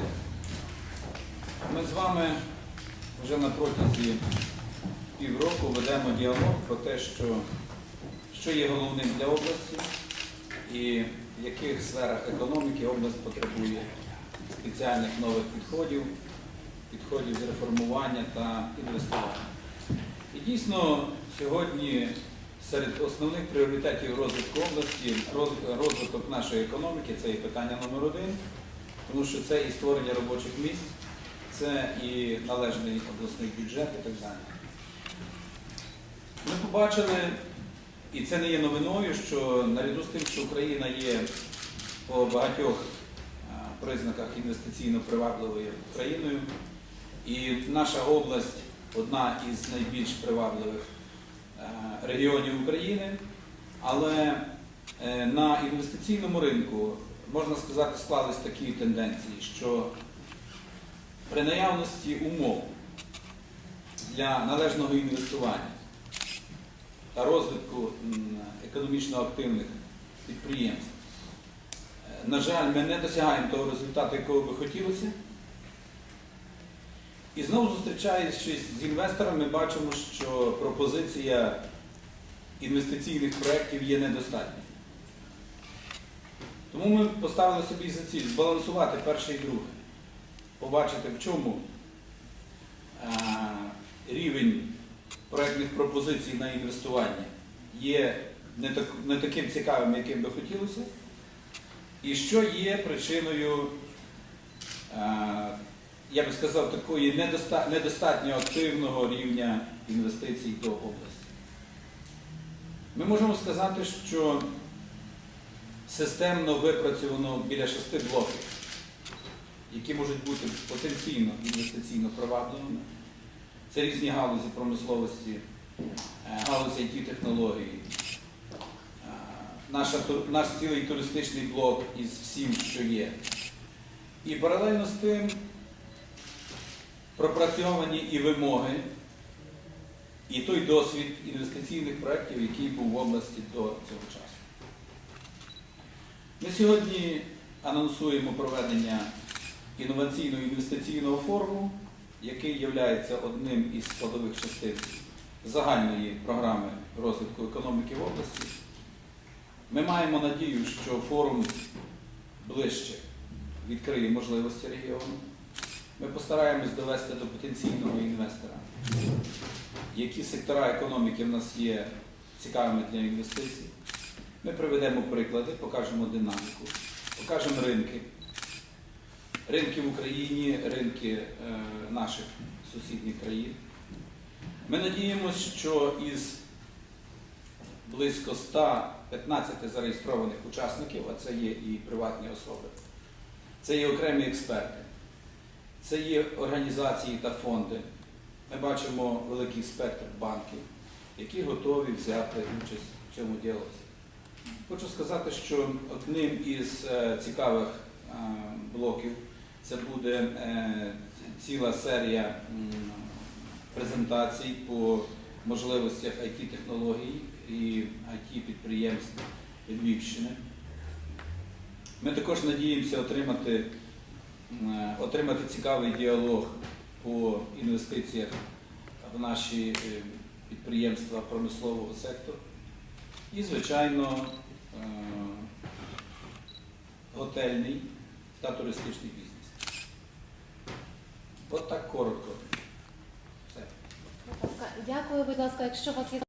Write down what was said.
Товариство, ми з вами вже на протязі півроку ведемо діалог про те, що, що є головним для області і в яких сферах економіки область потребує спеціальних нових підходів, підходів з реформування та інвестування. І дійсно сьогодні серед основних пріоритетів розвитку області розвиток нашої економіки це і питання номер один, тому що це і створення робочих місць, це і належний обласний бюджет і так далі. Ми побачили, і це не є новиною, що наряду з тим, що Україна є по багатьох признаках інвестиційно привабливою країною, і наша область одна із найбільш привабливих регіонів України, але е, на інвестиційному ринку, можна сказати, склались такі тенденції, що при наявності умов для належного інвестування та розвитку економічно активних підприємств, е, на жаль, ми не досягаємо того результату, якого би хотілося. І знову зустрічаючись з інвесторами, ми бачимо, що пропозиція інвестиційних проєктів є недостатньою. Тому ми поставили собі за ціль збалансувати перше і друге, побачити, в чому е, рівень проєктних пропозицій на інвестування є не, так, не таким цікавим, яким би хотілося, і що є причиною е, я би сказав, такої недоста- недостатньо активного рівня інвестицій до області. Ми можемо сказати, що системно випрацьовано біля шести блоків, які можуть бути потенційно інвестиційно привабливими. Це різні галузі промисловості, е, галузі it технології наша, наш цілий туристичний блок із всім, що є. І паралельно з тим пропрацьовані і вимоги, і той досвід інвестиційних проєктів, який був в області до цього часу. Ми сьогодні анонсуємо проведення інноваційного інвестиційного форуму, який є одним із складових частин загальної програми розвитку економіки в області. Ми маємо надію, що форум ближче відкриє можливості регіону. Ми постараємось довести до потенційного інвестора, які сектора економіки в нас є цікавими для інвестицій. Ми приведемо приклади, покажемо динаміку, покажемо ринки. Ринки в Україні, ринки е, наших сусідніх країн. Ми надіємося, що із близько 115 зареєстрованих учасників, а це є і приватні особи, це є окремі експерти. Це є організації та фонди. Ми бачимо великий спектр банків, які готові взяти участь в цьому діалозі. Хочу сказати, що одним із е, цікавих е, блоків це буде е, ціла серія презентацій по можливостях IT-технологій і IT-підприємств Львівщини. Ми також надіємося отримати отримати цікавий діалог по інвестиціях в наші підприємства промислового сектору. І, звичайно, е, готельний та туристичний бізнес. От так коротко. Все. Дякую, будь ласка, якщо у вас є